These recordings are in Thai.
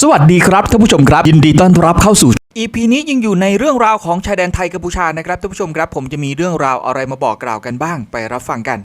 สวัสดีครับท่านผู้ชมครับ ยินดีต้อนรับเข้าสู่ EP นี้ยังอยู่ในเรื่องราวของชายแดนไทยกัมพูชานะครับท่านผู้ชมครับ ผมจะมีเรื่องราวอะไรมาบอกกล่าวกันบ้างไปรับฟังกัน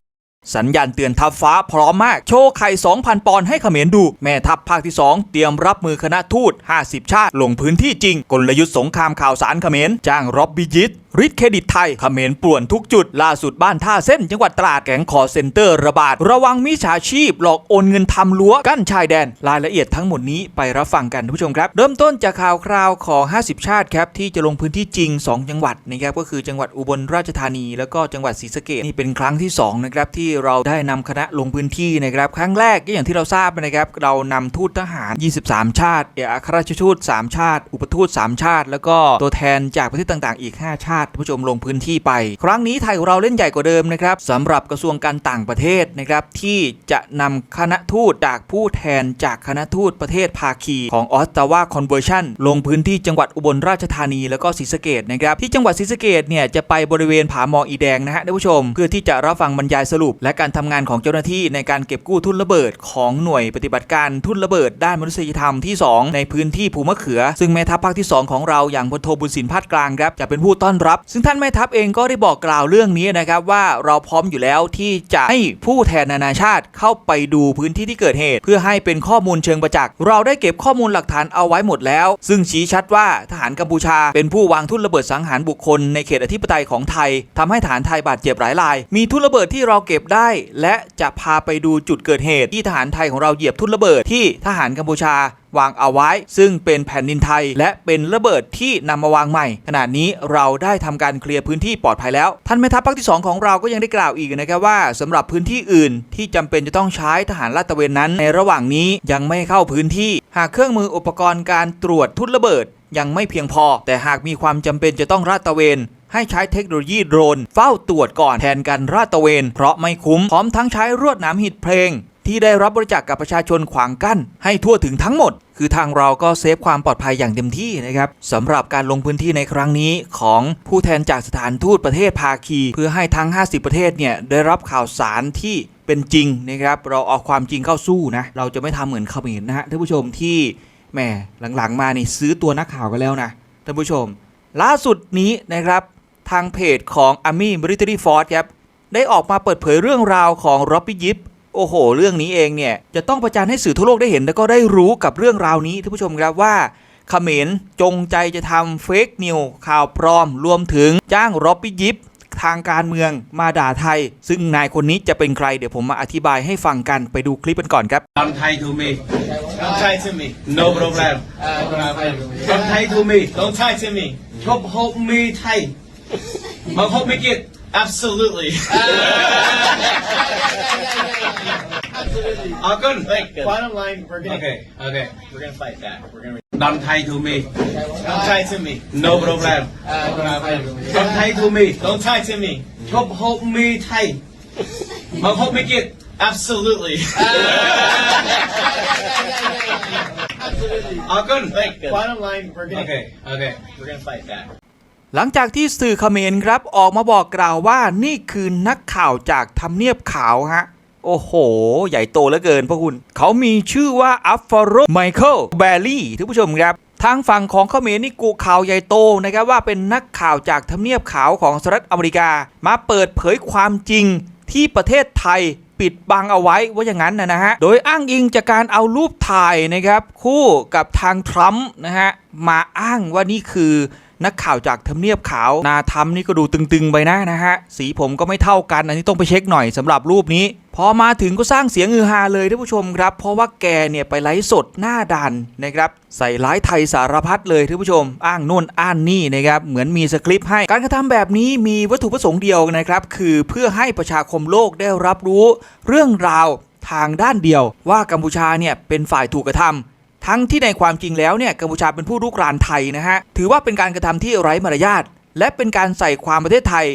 สัญญาณเตือนทัพฟ้าพร้อมมาก โชว์ไข่ 2,000 ปอนด์ให้เขมรดู แม่ทัพภาคที่ 2 เตรียมรับมือคณะทูต 50 ชาติ ลงพื้นที่จริง กลยุทธ์สงครามข่าวสารเขมรจ้างร็อบบิจิต ริดเครดิตไทยเขมรป่วนทุกจุด ล่าสุดบ้านท่าเส้น จังหวัดตราดแก๊งคอเซ็นเตอร์ระบาด ระวังมิจฉาชีพ หลอกโอนเงินทำรั้วกั้นชายแดน รายละเอียดทั้งหมดนี้ไปรับฟังกันท่านผู้ชมครับ เริ่มต้นจากข่าวคราวของ 50 ชาติครับ ที่จะลงพื้นที่จริง 2 จังหวัดนะครับก็คือจังหวัดอุบลราชธานี แล้วก็จังหวัดศรีสะเกษนี่เป็นครั้งที่2นะครับที่เราได้นำคณะลงพื้นที่นะครับครั้งแรกก็อย่างที่เราทราบนะครับเรานำทูตทหาร 23 ชาติเอกอัครราชทูต3 ชาติ อุปทูต3 ชาติ แล้วก็ตัวแทนจากประเทศต่าง ๆ อีก 5 ชาติานผู้ชมลงพื้นที่ไป ครั้งนี้ไทยของเราเล่นใหญ่กว่าเดิมนะครับสำหรับกระทรวงการต่างประเทศนะครับที่จะนำคณะทูตจากผู้แทนจากคณะทูตประเทศภาคีของออสตาวาคอนเวอร์ชันลงพื้นที่จังหวัดอุบลราชธานีแล้วก็ศรีสะเกดนะครับที่จังหวัดศรีสะเกดเนี่ยจะไปบริเวณผาหมออีแดงนะฮะท่านผู้ชม เพื่อที่จะรับฟังบรรยายสรุป และการทำงานของเจ้าหน้าที่ในการเก็บกู้ทุนระเบิด ของหน่วยปฏิบัติการทุนระเบิด ด้านมนุษยธรรมที่ 2 ในพื้นที่ภูมะเขือ ซึ่งแม่ทัพภาคที่ 2 ของเราอย่างพลโทบุญสินพาดกลางครับจะเป็นผู้ต้อนรับซึ่งท่านแม่ทัพเองก็ได้บอกกล่าวเรื่องนี้นะครับว่าเราพร้อมอยู่แล้วที่จะให้ผู้แทนนานาชาติเข้าไปดูพื้นที่ที่เกิดเหตุ เพื่อให้เป็นข้อมูลเชิงประจักษ์เราได้เก็บข้อมูลหลักฐานเอาไว้หมดแล้ว ซึ่งชี้ชัดว่าทหารกัมพูชา เป็นผู้วางทุ่นระเบิดสังหารบุคคลในเขตอธิปไตยของไทยทำให้ฐานไทยบาดเจ็บหลายราย มีทุ่นระเบิดที่เราเก็บได้ และจะพาไปดูจุดเกิดเหตุที่ทหารไทยของเราเหยียบทุ่นระเบิดที่ทหารกัมพูชา วางเอาไว้ ซึ่งเป็นแผ่นดินไทย และเป็นระเบิดที่นำมาวางใหม่ ขณะนี้เราได้ทำการเคลียร์พื้นที่ปลอดภัยแล้ว ท่านแม่ทัพภาคที่ 2 ของเราก็ยังได้กล่าวอีกนะครับว่าสำหรับพื้นที่อื่นที่จำเป็นจะต้องใช้ทหารลาดตระเวนนั้น ในระหว่างนี้ยังไม่เข้าพื้นที่ หากเครื่องมืออุปกรณ์การตรวจทุ่นระเบิด ยังไม่เพียงพอ แต่หากมีความจำเป็นจะต้องลาดตระเวนให้ใช้เทคโนโลยีโดรน เฝ้าตรวจก่อนแทนการราดตระเวน เพราะไม่คุ้ม พร้อมทั้งใช้รวดหนามหิดเพลง ที่ได้รับบริจาคกกับประชาชนขวางกั้น ให้ทั่วถึงทั้งหมด คือทางเราก็เซฟความปลอดภัยอย่างเต็มที่นะครับสำหรับการลงพื้นที่ในครั้งนี้ของผู้แทนจากสถานทูตประเทศภาคี เพื่อให้ทั้ง 50 ประเทศเนี่ยได้รับข่าวสารที่เป็นจริงนะครับ เราเอาความจริงเข้าสู้นะเราจะไม่ทำเหมือนเขมรนะฮะท่านผู้ชมที่แหมหลังๆ มานี่ซื้อตัวนักข่าวกันแล้วนะท่านผู้ชม ล่าสุดนี้นะครับ ทางเพจของ Army Military Force ครับได้ออกมาเปิดเผยเรื่องราวของร็อบบี้ยิป โอ้โห เรื่องนี้เองเนี่ยจะต้องประจานให้สื่อทั่วโลกได้เห็น แล้วก็ได้รู้กับเรื่องราวนี้ท่านผู้ชมครับว่าเขมรจงใจจะทำเฟกนิวข่าวปลอม รวมถึงจ้างร็อบบี้ยิปทางการเมืองมาด่าไทย ซึ่งนายคนนี้จะเป็นใคร เดี๋ยวผมมาอธิบายให้ฟังกันไปดูคลิปกันก่อนครับ Come Thai to me. Don't tie to me. No problem. Uh, Come Thai to me. don't tie to me. ชอบฮบมีไทยมาฮบไม่กิด Absolutely. เอากัน like, bottom line, we're gonna, โอเคโอเค we're gonna fight back. We're gonna. Come Thai to me. Don't tie to me. No problem. Uh, Come Thai to me. don't tie to me. ชอบฮบมีไทยมาฮบไม่กิด Absolutely. เอากัน like, bottom line, we're โอ gonna, เคโอเค we're gonna fight back. หลังจากที่สื่อเขมรครับออกมาบอกกล่าวว่านี่คือนักข่าวจากทำเนียบขาวฮะ โอ้โห ใหญ่โตเหลือเกินพวกคุณ เขามีชื่อว่าอัฟฟาโรไมเคิลแบลลี่ท่านผู้ชมครับทางฝั่งของเขมรนี่กูข่าวใหญ่โตนะครับว่าเป็นนักข่าวจากทำเนียบขาวของสหรัฐอเมริกา มาเปิดเผยความจริงที่ประเทศไทยปิดบังเอาไว้ว่าอย่างนั้นนะฮะ โดยอ้างอิงจากการเอารูปถ่ายนะครับคู่กับทางทรัมป์นะฮะมาอ้างว่านี่คือ นักข่าวจากทำเนียบขาวนาทำนี่ก็ดูตึงๆไปนะนะฮะสีผมก็ไม่เท่ากัน อันนี้ต้องไปเช็คหน่อยสำหรับรูปนี้ พอมาถึงก็สร้างเสียงฮือฮาเลยท่านผู้ชมครับ เพราะว่าแกเนี่ยไปไลฟ์สดหน้าดันนะครับใส่ร้ายไทยสารพัดเลยท่านผู้ชม อ้างโน่นอ้างนี่นะครับเหมือนมีสคริปต์ให้การกระทำแบบนี้มีวัตถุประสงค์เดียวนะครับคือเพื่อให้ประชาคมโลกได้รับรู้ เรื่องราวทางด้านเดียวว่ากัมพูชาเนี่ยเป็นฝ่ายถูกกระทำ ทั้งที่ในความจริงแล้วเนี่ยกัมพูชาเป็นผู้รุกรานไทยนะฮะถือว่าเป็นการกระทำที่ไร้มารยาทและเป็นการใส่ความประเทศไทย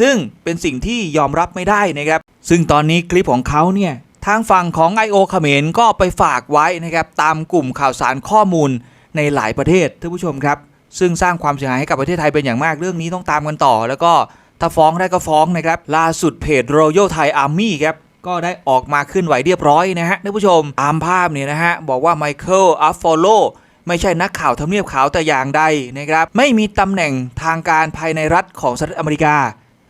ซึ่งเป็นสิ่งที่ยอมรับไม่ได้นะครับ ซึ่งตอนนี้คลิปของเขาเนี่ยทางฝั่งของ I.O. เขมรก็ไปฝากไว้นะครับตามกลุ่มข่าวสารข้อมูลในหลายประเทศท่านผู้ชมครับ ซึ่งสร้างความเสียหายให้กับประเทศไทยเป็นอย่างมากเรื่องนี้ต้องตามกันต่อ แล้วก็ถ้าฟ้องได้ก็ฟ้องนะครับล่าสุดเพจ Royal Thai Army ครับ ก็ได้ออกมาเคลื่อนไหวเรียบร้อยนะฮะท่านผู้ชมตามภาพเนี่ยนะฮะบอกว่าไมเคิลอัฟฟอโลไม่ใช่นักข่าวทำเนียบขาวแต่อย่างใดนะครับ ไม่มีตำแหน่งทางการภายในรัฐของสหรัฐอเมริกา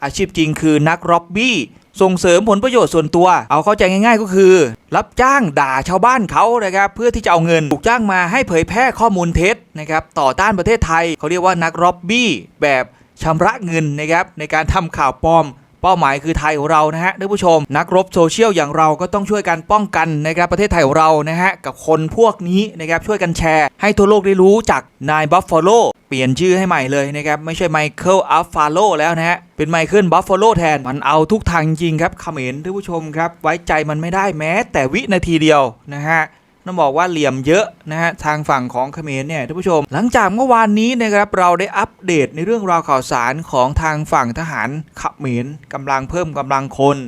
อาชีพจริงคือนักร็อบบี้ ส่งเสริมผลประโยชน์ส่วนตัว เอาเข้าใจง่าย ๆ ก็คือ รับจ้างด่าชาวบ้านเขานะครับ เพื่อที่จะเอาเงินถูกจ้างมาให้เผยแพร่ข้อมูลเท็จนะครับต่อต้านประเทศไทย เขาเรียกว่านักร็อบบี้แบบชำระเงินนะครับในการทำข่าวปลอม เป้าหมายคือไทยของเรานะฮะท่านผู้ชม นักรบโซเชียลอย่างเราก็ต้องช่วยกันป้องกันนะครับประเทศไทยของเรานะฮะกับคนพวกนี้นะครับช่วยกันแชร์ ให้ทั่วโลกได้รู้จากนายบัฟฟาโลเปลี่ยนชื่อให้ใหม่เลยนะครับไม่ใช่ไมเคิลอัฟฟาโลแล้วนะฮะเป็นไมเคิลบัฟฟาโลแทนมันเอาทุกทางจริงครับเขมรท่านผู้ชมครับไว้ใจมันไม่ได้แม้แต่วินาทีเดียวนะฮะ ต้องบอกว่าเหลี่ยมเยอะนะฮะทางฝั่งของเขมรเนี่ยท่านผู้ชม หลังจากเมื่อวานนี้นะครับเราได้อัปเดตในเรื่องราวข่าวสารของทางฝั่งทหารเขมรกำลังเพิ่มกำลังคน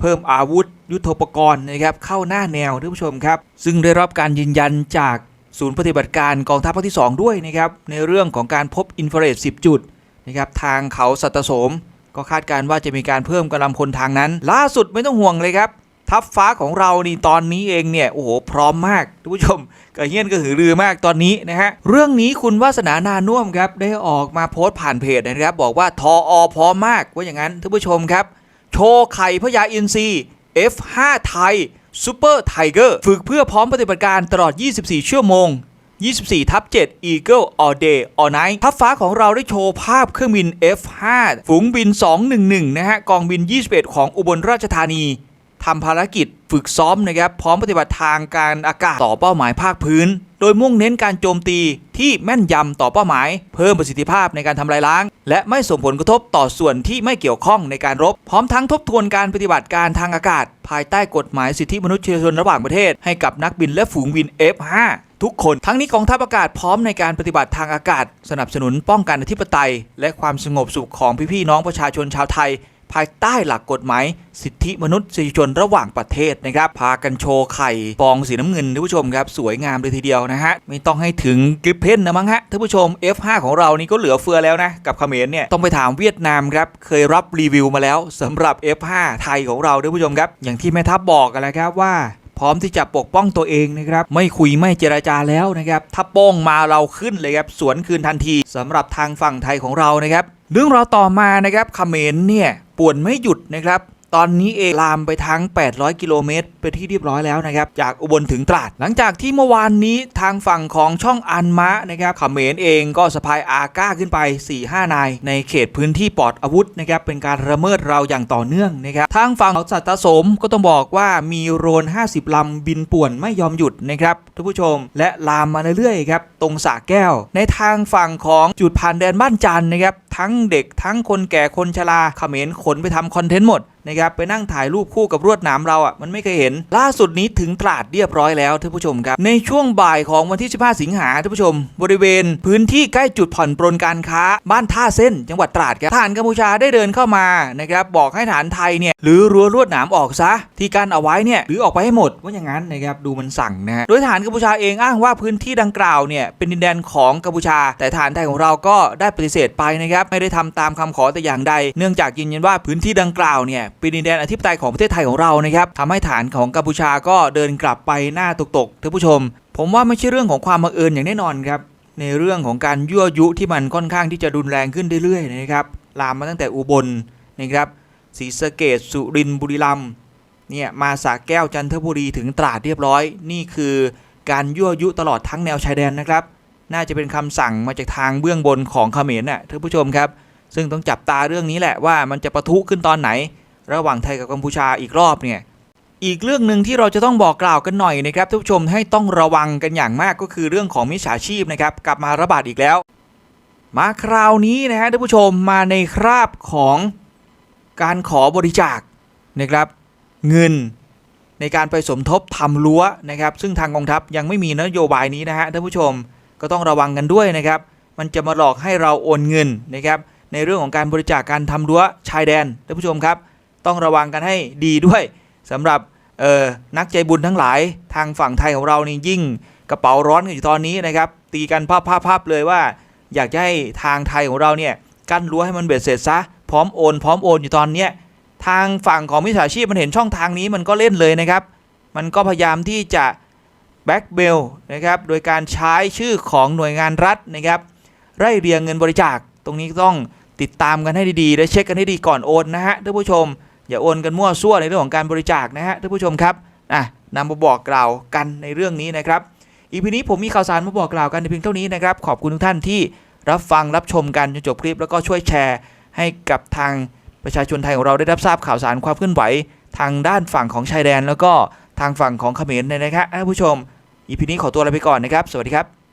เพิ่มอาวุธยุทโธปกรณ์นะครับเข้าหน้าแนวท่านผู้ชมครับซึ่งได้รับการยืนยันจากศูนย์ปฏิบัติการกองทัพภาคที่ 2 ด้วยนะครับในเรื่องของการพบอินฟราเรด10 จุดนะครับทางเขาสัตสม ก็คาดการณ์ว่าจะมีการเพิ่มกำลังพลทางนั้น ล่าสุดไม่ต้องห่วงเลยครับ ทัพฟ้าของเรานี่ตอนนี้เองเนี่ยโอ้โหพร้อมมากทุกผู้ชมกระเฮี้ยนกระหือรือมากตอนนี้นะฮะเรื่องนี้คุณวาสนานานุ่มครับได้ออกมาโพสต์ผ่านเพจนะครับ บอกว่าทออพร้อมมากว่าอย่างนั้นท่านผู้ชมครับ โชว์ไข่พญาอินทรี F5 ไทยซูเปอร์ไทเกอร์ฝึกเพื่อพร้อมปฏิบัติการตลอด 24 ชั่วโมง 24 ทับ 7 Eagle All Day All Night ทัพฟ้าของเราได้โชว์ภาพเครื่องบิน F5 ฝูงบิน 211 นะฮะ กองบิน 21 ของอุบลราชธานี ทำภารกิจฝึกซ้อมนะครับพร้อมปฏิบัติทางการอากาศต่อเป้าหมายภาคพื้น โดยมุ่งเน้นการโจมตีที่แม่นยำต่อเป้าหมาย เพิ่มประสิทธิภาพในการทำลายล้าง และไม่ส่งผลกระทบต่อส่วนที่ไม่เกี่ยวข้องในการรบ พร้อมทั้งทบทวนการปฏิบัติการทางอากาศ ภายใต้กฎหมายสิทธิมนุษยชนระหว่างประเทศ ให้กับนักบินและฝูงบิน F5 ทุกคนทั้งนี้กองทัพอากาศพร้อมในการปฏิบัติทางอากาศ สนับสนุนป้องกันอธิปไตย และความสงบสุขของพี่ๆน้องประชาชนชาวไทย ภายใต้หลักกฎหมายสิทธิมนุษยชนระหว่างประเทศนะครับ พากันโชว์ไข่ฟองสีน้ำเงินท่านผู้ชมครับสวยงามเลยทีเดียวนะฮะ ไม่ต้องให้ถึงกริปเพนนะมั้งฮะท่านผู้ชม F5 ของเรานี่ก็เหลือเฟือแล้วนะ กับเขมรเนี่ย ต้องไปถามเวียดนามครับ เคยรับรีวิวมาแล้วสำหรับ F5 ไทยของเราท่านผู้ชมครับ อย่างที่แม่ทัพบอกกันแล้วครับว่า พร้อมที่จะปกป้องตัวเองนะครับไม่คุยไม่เจราจาแล้วนะครับถ้าโป้งมาเราขึ้นเลยครับสวนคืนทันทีสำหรับทางฝั่งไทยของเรานะครับเรื่องราวต่อมานะครับเขมรเนี่ยป่วนไม่หยุดนะครับ ตอนนี้เองลามไปทั้ง 800 กิโลเมตรเป็นที่เรียบร้อยแล้วนะครับ จากอุบลถึงตราด หลังจากที่เมื่อวานนี้ทางฝั่งของช่องอันมะนะครับเขมรเองก็สะพายอาก้าขึ้นไป 4-5 นาย ในเขตพื้นที่ปลอดอาวุธนะครับ เป็นการระเมิดเราอย่างต่อเนื่องนะครับ ทางฝั่งของสัตตสมก็ต้องบอกว่ามีโรน 50 ลำบินป่วนไม่ยอมหยุดนะครับท่านผู้ชม และลามมาเรื่อยๆครับตรงสระแก้ว ในทางฝั่งของจุดผ่านแดนบ้านจันนะครับทั้งเด็กทั้งคนแก่คนชราเขมรขนไปทำคอนเทนต์หมด นะครับไปนั่งถ่ายรูปคู่กับรวดหนามเราอะมันไม่เคยเห็น ล่าสุดนี้ถึงตราดเรียบร้อยแล้วท่านผู้ชมครับ ในช่วงบ่ายของวันที่ 15 สิงหาท่านผู้ชม บริเวณ พื้นที่ใกล้จุดผ่อนปรนการค้า บ้านท่าเส้น จังหวัดตราดครับทหารกัมพูชาได้เดินเข้ามานะครับบอกให้ฐานไทยเนี่ยหรือรั้วลวดหนามออกซะ ที่กั้นเอาไว้เนี่ยหรือออกไปให้หมดว่าอย่างนั้นนะครับดูมันสั่งนะฮะโดยทหารกัมพูชาเองอ้างว่าพื้นที่ดังกล่าวเนี่ยเป็นดินแดนของกัมพูชา แต่ฐานไทยของเราก็ได้ปฏิเสธไปนะครับไม่ได้ทำตามคำขอแต่อย่างใด เนื่องจากยืนยันว่าพื้นที่ดังกล่าวเนี่ยเป็นดินแดนอธิปไตยของประเทศไทยของเรานะครับทำให้ฐานของกัมพูชาก็เดินกลับไปหน้าตกๆท่านผู้ชม ผมว่าไม่ใช่เรื่องของความบังเอิญอย่างแน่นอนครับในเรื่องของการยั่วยุที่มันค่อนข้างที่จะรุนแรงขึ้นเรื่อยๆนะครับลามมาตั้งแต่อุบลนะครับศรีสะเกดสุรินทร์บุรีรัมย์เนี่ยมาสระแก้วจันทบุรีถึงตราดเรียบร้อย นี่คือการยั่วยุตลอดทั้งแนวชายแดนนะครับ น่าจะเป็นคำสั่งมาจากทางเบื้องบนของเขมรน่ะท่านผู้ชมครับ ซึ่งต้องจับตาเรื่องนี้แหละว่ามันจะประทุขึ้นตอนไหน ระหว่างไทยกับกัมพูชาอีกรอบเนี่ยอีกเรื่องหนึ่งที่เราจะต้องบอกกล่าวกันหน่อยนะครับท่านผู้ชมให้ต้องระวังกันอย่างมากก็คือเรื่องของมิจฉาชีพนะครับกลับมาระบาดอีกแล้ว มาคราวนี้นะฮะท่านผู้ชมมาในคราบของการขอบริจาคนะครับเงินในการไปสมทบทำรั้วนะครับ ซึ่งทางกองทัพยังไม่มีนโยบายนี้นะฮะท่านผู้ชมก็ต้องระวังกันด้วยนะครับ มันจะมาหลอกให้เราโอนเงินนะครับในเรื่องของการบริจาคการทำรั้วชายแดนท่านผู้ชมครับ ต้องระวังกันให้ดีด้วยสำหรับนักใจบุญทั้งหลายทางฝั่งไทยของเรานี่ยิ่งกระเป๋าร้อนกันอยู่ตอนนี้นะครับ ตีกันภาพภาพภาพเลยว่า อยากจะให้ทางไทยของเราเนี่ยกั้นรั้วให้มันเบ็ดเสร็จซะพร้อมโอน พร้อมโอนอยู่ตอนเนี้ยทางฝั่งของมิจฉาชีพมันเห็นช่องทางนี้มันก็เล่นเลยนะครับ มันก็พยายามที่จะแบ็กเบลนะครับโดยการใช้ชื่อของหน่วยงานรัฐนะครับ ไร่เรียงเงินบริจาค ตรงนี้ต้องติดตามกันให้ดีๆ และเช็คกันให้ดีก่อนโอนนะฮะท่านผู้ชม อย่าโอนกันมั่วซั่วในเรื่องของการบริจาคนะฮะท่านผู้ชมครับอะนำมาบอกกล่าวกันในเรื่องนี้นะครับอีพีนี้ผมมีข่าวสารมาบอกกล่าวกันในเพียงเท่านี้นะครับขอบคุณทุกท่านที่รับฟังรับชมกันจนจบคลิป แล้วก็ช่วยแชร์ให้กับทางประชาชนไทยของเราได้รับทราบข่าวสารความเคลื่อนไหว ทางด้านฝั่งของชายแดน แล้วก็ทางฝั่งของเขมรเนี่ยนะครับท่านผู้ชมอีพีนี้ขอตัวลาไปก่อนนะครับ สวัสดีครับ